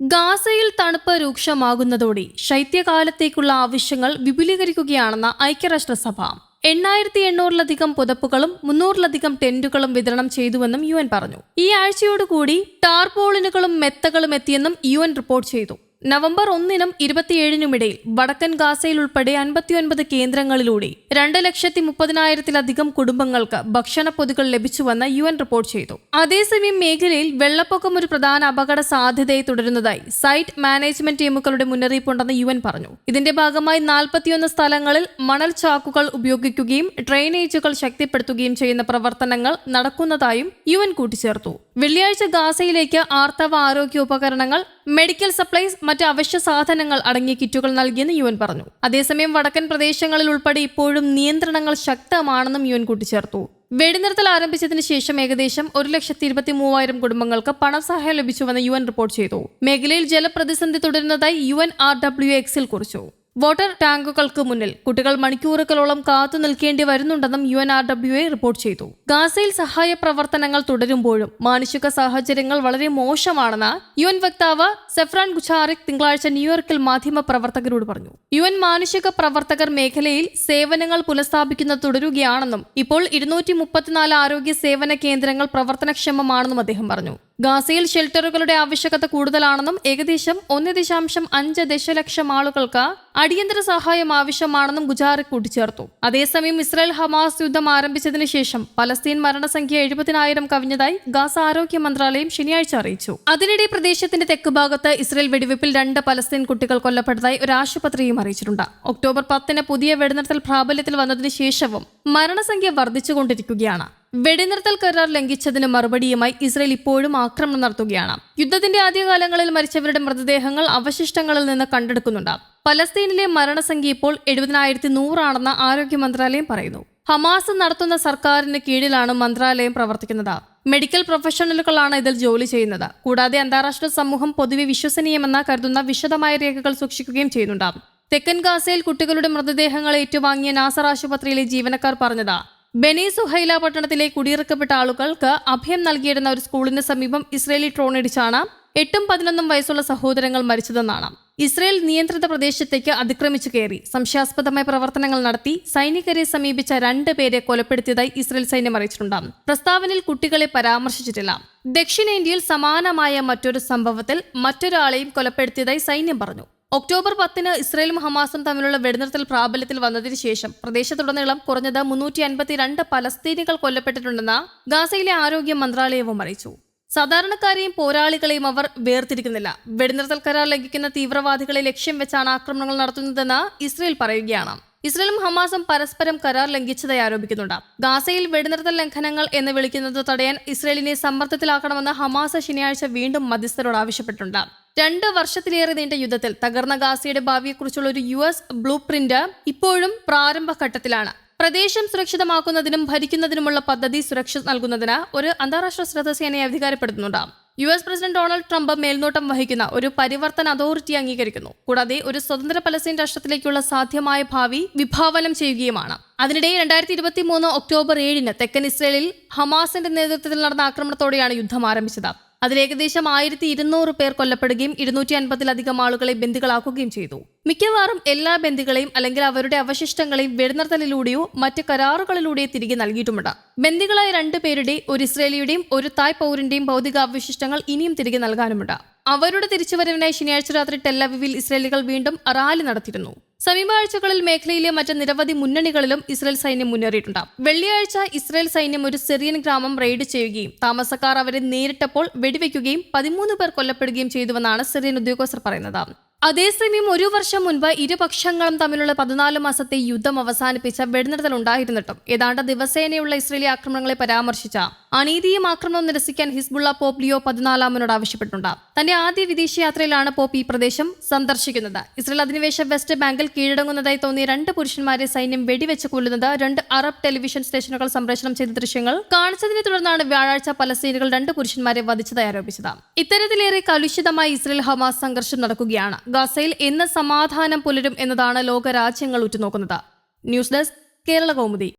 ഗാസയിൽ തണുപ്പ് രൂക്ഷമാകുന്നതോടെ ശൈത്യകാലത്തേക്കുള്ള ആവശ്യങ്ങൾ വിപുലീകരിക്കുകയാണെന്ന ഐക്യരാഷ്ട്രസഭ. എണ്ണായിരത്തി എണ്ണൂറിലധികം പുതപ്പുകളും മുന്നൂറിലധികം ടെന്റുകളും വിതരണം ചെയ്തുവെന്നും യു പറഞ്ഞു. ഈ ആഴ്ചയോടുകൂടി ടാർപോളിനുകളും മെത്തകളും എത്തിയെന്നും യു റിപ്പോർട്ട് ചെയ്തു. നവംബർ ഒന്നിനും ഇരുപത്തിയേഴിനുമിടയിൽ വടക്കൻ ഗാസയിൽ ഉൾപ്പെടെ അൻപത്തിയൊൻപത് കേന്ദ്രങ്ങളിലൂടെ രണ്ട് ലക്ഷത്തി മുപ്പതിനായിരത്തിലധികം കുടുംബങ്ങൾക്ക് ഭക്ഷണപ്പൊതികൾ ലഭിച്ചുവെന്ന് യു എൻ റിപ്പോർട്ട് ചെയ്തു. അതേസമയം മേഖലയിൽ വെള്ളപ്പൊക്കം ഒരു പ്രധാന അപകട സാധ്യതയെ തുടരുന്നതായി സൈറ്റ് മാനേജ്മെന്റ് ടീമുകളുടെ മുന്നറിയിപ്പുണ്ടെന്ന് യു എൻ പറഞ്ഞു. ഇതിന്റെ ഭാഗമായി നാൽപ്പത്തിയൊന്ന് സ്ഥലങ്ങളിൽ മണൽ ചാക്കുകൾ ഉപയോഗിക്കുകയും ഡ്രെയിനേജുകൾ ശക്തിപ്പെടുത്തുകയും ചെയ്യുന്ന പ്രവർത്തനങ്ങൾ നടക്കുന്നതായും യു എൻ കൂട്ടിച്ചേർത്തു. വെള്ളിയാഴ്ച ഗാസയിലേക്ക് ആർത്തവ ആരോഗ്യ ഉപകരണങ്ങൾ മെഡിക്കൽ സപ്ലൈസ് മറ്റ് അവശ്യ സാധനങ്ങൾ അടങ്ങിയ കിറ്റുകൾ നൽകിയെന്ന് യു പറഞ്ഞു. അതേസമയം വടക്കൻ പ്രദേശങ്ങളിൽ ഉൾപ്പെടെ ഇപ്പോഴും നിയന്ത്രണങ്ങൾ ശക്തമാണെന്നും യു കൂട്ടിച്ചേർത്തു. വെടിനിർത്തൽ ആരംഭിച്ചതിന് ശേഷം ഏകദേശം ഒരു ലക്ഷത്തി ഇരുപത്തി മൂവായിരം കുടുംബങ്ങൾക്ക് പണസഹായം ലഭിച്ചുവെന്ന് യു റിപ്പോർട്ട് ചെയ്തു. മേഖലയിൽ ജലപ്രതിസന്ധി തുടരുന്നതായി യു എൻ ആർ ഡബ്ല്യു എക്സിൽ കുറിച്ചു. വാട്ടർ ടാങ്കുകൾക്ക് മുന്നിൽ കുട്ടികൾ മണിക്കൂറുകളോളം കാത്തു നിൽക്കേണ്ടി വരുന്നുണ്ടെന്നും U N R W A report ചെയ്തു. ഗാസയിൽ സഹായ പ്രവർത്തനങ്ങൾ തുടരുമ്പോഴും മാനുഷിക സാഹചര്യങ്ങൾ വളരെ മോശമാണെന്ന് യു എൻ വക്താവ് സെഫ്രാൻ ഗുച്ചാറിക് തിങ്കളാഴ്ച ന്യൂയോർക്കിൽ മാധ്യമ പ്രവർത്തകരോട് പറഞ്ഞു. യു എൻ മാനുഷിക പ്രവർത്തകർ മേഖലയിൽ സേവനങ്ങൾ പുനഃസ്ഥാപിക്കുന്നത് തുടരുകയാണെന്നും ഇപ്പോൾ ഇരുന്നൂറ്റി മുപ്പത്തിനാല് ആരോഗ്യ സേവന കേന്ദ്രങ്ങൾ പ്രവർത്തനക്ഷമമാണെന്നും അദ്ദേഹം പറഞ്ഞു. ഗാസയിൽ ഷെൽട്ടറുകളുടെ ആവശ്യകത കൂടുതലാണെന്നും ഏകദേശം ഒന്ന് ദശാംശം അഞ്ച് ദശലക്ഷം ആളുകൾക്ക് അടിയന്തര സഹായം ആവശ്യമാണെന്നും ഗുജാറി കൂട്ടിച്ചേർത്തു. അതേസമയം ഇസ്രായേൽ ഹമാസ് യുദ്ധം ആരംഭിച്ചതിനു ശേഷം പലസ്തീൻ മരണസംഖ്യ എഴുപതിനായിരം കവിഞ്ഞതായി ഗാസ ആരോഗ്യ മന്ത്രാലയം ശനിയാഴ്ച അറിയിച്ചു. അതിനിടെ പ്രദേശത്തിന്റെ തെക്ക് ഭാഗത്ത് ഇസ്രായേൽ വെടിവെപ്പിൽ രണ്ട് പലസ്തീൻ കുട്ടികൾ കൊല്ലപ്പെട്ടതായി ഒരു ആശുപത്രിയും അറിയിച്ചിട്ടുണ്ട്. ഒക്ടോബർ പത്തിന് പുതിയ വെടിനിർത്തൽ പ്രാബല്യത്തിൽ വന്നതിനു ശേഷവും മരണസംഖ്യ വർദ്ധിച്ചുകൊണ്ടിരിക്കുകയാണ്. വെടിനിർത്തൽ കരാർ ലംഘിച്ചതിന് മറുപടിയുമായി ഇസ്രയേൽ ഇപ്പോഴും ആക്രമണം നടത്തുകയാണ്. യുദ്ധത്തിന്റെ ആദ്യകാലങ്ങളിൽ മരിച്ചവരുടെ മൃതദേഹങ്ങൾ അവശിഷ്ടങ്ങളിൽ നിന്ന് കണ്ടെടുക്കുന്നുണ്ട്. പലസ്തീനിലെ മരണസംഖ്യ ഇപ്പോൾ എഴുപതിനായിരത്തി നൂറാണെന്ന് ആരോഗ്യ മന്ത്രാലയം പറയുന്നു. ഹമാസ് നടത്തുന്ന സർക്കാരിന് കീഴിലാണ് മന്ത്രാലയം പ്രവർത്തിക്കുന്നത്. മെഡിക്കൽ പ്രൊഫഷണലുകളാണ് ഇതിൽ ജോലി ചെയ്യുന്നത്. കൂടാതെ അന്താരാഷ്ട്ര സമൂഹം പൊതുവെ വിശ്വസനീയമെന്ന് കരുതുന്ന വിശദമായ രേഖകൾ സൂക്ഷിക്കുകയും ചെയ്യുന്നുണ്ട്. തെക്കൻ ഗാസയിൽ കുട്ടികളുടെ മൃതദേഹങ്ങൾ ഏറ്റുവാങ്ങിയ നാസർ ആശുപത്രിയിലെ ജീവനക്കാർ പറഞ്ഞത് ബെനി സുഹൈല പട്ടണത്തിലെ കുടിയിറക്കപ്പെട്ട ആളുകൾക്ക് അഭയം നൽകിയിരുന്ന ഒരു സ്കൂളിന് സമീപം ഇസ്രയേലി ഡ്രോൺ ഇടിച്ചാണ് എട്ടും പതിനൊന്നും വയസ്സുള്ള സഹോദരങ്ങൾ മരിച്ചതെന്നാണ്. ഇസ്രയേൽ നിയന്ത്രിത പ്രദേശത്തേക്ക് അതിക്രമിച്ചു കയറി. സംശയാസ്പദമായ പ്രവർത്തനങ്ങൾ നടത്തി സൈനികരെ സമീപിച്ച രണ്ട് പേരെ കൊലപ്പെടുത്തിയതായി ഇസ്രയേൽ സൈന്യം അറിയിച്ചിട്ടുണ്ട്. പ്രസ്താവനയിൽ കുട്ടികളെ പരാമർശിച്ചിട്ടില്ല. ദക്ഷിണേന്ത്യയിൽ സമാനമായ മറ്റൊരു സംഭവത്തിൽ മറ്റൊരാളെയും കൊലപ്പെടുത്തിയതായി സൈന്യം പറഞ്ഞു. ഒക്ടോബർ പത്തിന് ഇസ്രയേലും ഹമാസും തമ്മിലുള്ള വെടിനിർത്തൽ പ്രാബല്യത്തിൽ വന്നതിന് ശേഷം പ്രദേശത്തുടനീളം കുറഞ്ഞത് മുന്നൂറ്റി അൻപത്തിരണ്ട് പലസ്തീനികൾ കൊല്ലപ്പെട്ടിട്ടുണ്ടെന്ന് ഗാസയിലെ ആരോഗ്യ മന്ത്രാലയവും അറിയിച്ചു. സാധാരണക്കാരെയും പോരാളികളെയും അവർ വേർതിരിക്കുന്നില്ല. വെടിനിർത്തൽ കരാർ ലംഘിക്കുന്ന തീവ്രവാദികളെ ലക്ഷ്യം വെച്ചാണ് ആക്രമണങ്ങൾ നടത്തുന്നതെന്ന് ഇസ്രയേൽ പറയുകയാണ്. ഇസ്രയേലും ഹമാസും പരസ്പരം കരാർ ലംഘിച്ചതായി ആരോപിക്കുന്നുണ്ട്. ഗാസയിൽ വെടിനിർത്തൽ ലംഘനങ്ങൾ എന്ന് വിളിക്കുന്നത് തടയാൻ ഇസ്രയേലിനെ സമ്മർദ്ദത്തിലാക്കണമെന്ന് ഹമാസ് ശനിയാഴ്ച വീണ്ടും മധ്യസ്ഥരോട് ആവശ്യപ്പെട്ടിട്ടുണ്ട്. രണ്ട് വർഷത്തിലേറെ നീണ്ട യുദ്ധത്തിൽ തകർന്ന ഗാസയുടെ ഭാവിയെക്കുറിച്ചുള്ള ഒരു യു എസ് ബ്ലൂ പ്രിന്റ് ഇപ്പോഴും പ്രാരംഭഘട്ടത്തിലാണ്. പ്രദേശം സുരക്ഷിതമാക്കുന്നതിനും ഭരിക്കുന്നതിനുമുള്ള പദ്ധതി സുരക്ഷ നൽകുന്നതിന് ഒരു അന്താരാഷ്ട്ര ശ്രദ്ധസേനയെ അധികാരപ്പെടുത്തുന്നുണ്ട്. U S president Donald Trump മേൽനോട്ടം വഹിക്കുന്ന ഒരു പരിവർത്തന അതോറിറ്റി അംഗീകരിക്കുന്നു. കൂടാതെ ഒരു സ്വതന്ത്ര പലസ്തീൻ രാഷ്ട്രത്തിലേക്കുള്ള സാധ്യമായ ഭാവി വിഭാവനം ചെയ്യുകയുമാണ്. അതിനിടെ രണ്ടായിരത്തി ഇരുപത്തി മൂന്ന് ഒക്ടോബർ ഏഴിന് തെക്കൻ ഇസ്രയേലിൽ ഹമാസിന്റെ നേതൃത്വത്തിൽ നടന്ന ആക്രമണത്തോടെയാണ് യുദ്ധം ആരംഭിച്ചത്. അതിൽ ഏകദേശം ആയിരത്തി ഇരുന്നൂറ് പേർ കൊല്ലപ്പെടുകയും ഇരുന്നൂറ്റി അൻപതിലധികം ആളുകളെ ബന്ദികളാക്കുകയും ചെയ്തു. മിക്കവാറും എല്ലാ ബന്ദികളെയും അല്ലെങ്കിൽ അവരുടെ അവശിഷ്ടങ്ങളെയും വെടിനിർത്തലിലൂടെയോ മറ്റ് കരാറുകളിലൂടെയോ തിരികെ നൽകിയിട്ടുമുണ്ട്. ബന്ദികളായ രണ്ടുപേരുടെ ഒരു ഇസ്രേലിയുടെയും ഒരു തായ് പൗരന്റെയും ഭൗതികാവശിഷ്ടങ്ങൾ ഇനിയും തിരികെ നൽകാനുമുണ്ട്. അവരുടെ തിരിച്ചുവരവിനായി ശനിയാഴ്ച രാത്രി ടെല്ലവിവിൽ ഇസ്രേലികൾ വീണ്ടും റാലി നടത്തിയിരുന്നു. സമീപ ആഴ്ചകളിൽ മേഖലയിലെ മറ്റ് നിരവധി മുന്നണികളിലും ഇസ്രായേൽ സൈന്യം മുന്നേറിയിട്ടുണ്ട്. വെള്ളിയാഴ്ച ഇസ്രായേൽ സൈന്യം ഒരു സിറിയൻ ഗ്രാമം റെയ്ഡ് ചെയ്യുകയും താമസക്കാർ അവരെ നേരിട്ടപ്പോൾ വെടിവെക്കുകയും പതിമൂന്ന് പേർ കൊല്ലപ്പെടുകയും ചെയ്തുവെന്നാണ് സിറിയൻ ഉദ്യോഗസ്ഥർ പറയുന്നത്. അതേസമയം ഒരു വർഷം മുൻപ് ഇരുപക്ഷങ്ങളും തമ്മിലുള്ള പതിനാല് മാസത്തെ യുദ്ധം അവസാനിപ്പിച്ച വെടിനിർത്തൽ ഉണ്ടായിരുന്നിട്ടും. ഏതാണ്ട് ദിവസേനയുള്ള ഇസ്രേലി ആക്രമണങ്ങളെ പരാമർശിച്ച അനീതിയും ആക്രമണവും നിരസിക്കാൻ ഹിസ്ബുള്ള പോപ്പ് ലിയോ പതിനാലാമനോട് ആവശ്യപ്പെട്ടിട്ടുണ്ട്. തന്റെ ആദ്യ വിദേശയാത്രയിലാണ് പോപ്പ് ഈ പ്രദേശം സന്ദർശിക്കുന്നത്. ഇസ്രയേൽ അധിനിവേശ വെസ്റ്റ് ബാങ്കിൽ കീഴടങ്ങുന്നതായി തോന്നിയ രണ്ട് പുരുഷന്മാരെ സൈന്യം വെടിവെച്ച് കൊല്ലുന്നത് രണ്ട് അറബ് ടെലിവിഷൻ സ്റ്റേഷനുകൾ സംപ്രേഷണം ചെയ്ത ദൃശ്യങ്ങൾ കാണിച്ചതിനെ തുടർന്നാണ് വ്യാഴാഴ്ച പലസ്തീനുകൾ രണ്ട് പുരുഷന്മാരെ വധിച്ചതായി ആരോപിച്ചത്. ഇത്തരത്തിലേറെ കലുഷിതമായി ഇസ്രയേൽ ഹമാസ് സംഘർഷം നടക്കുകയാണ്. ഗാസയിൽ എന്ന് സമാധാനം പുലരും എന്നതാണ് ലോകരാജ്യങ്ങൾ ഉറ്റുനോക്കുന്നത്. News desk Kerala Kaumudi.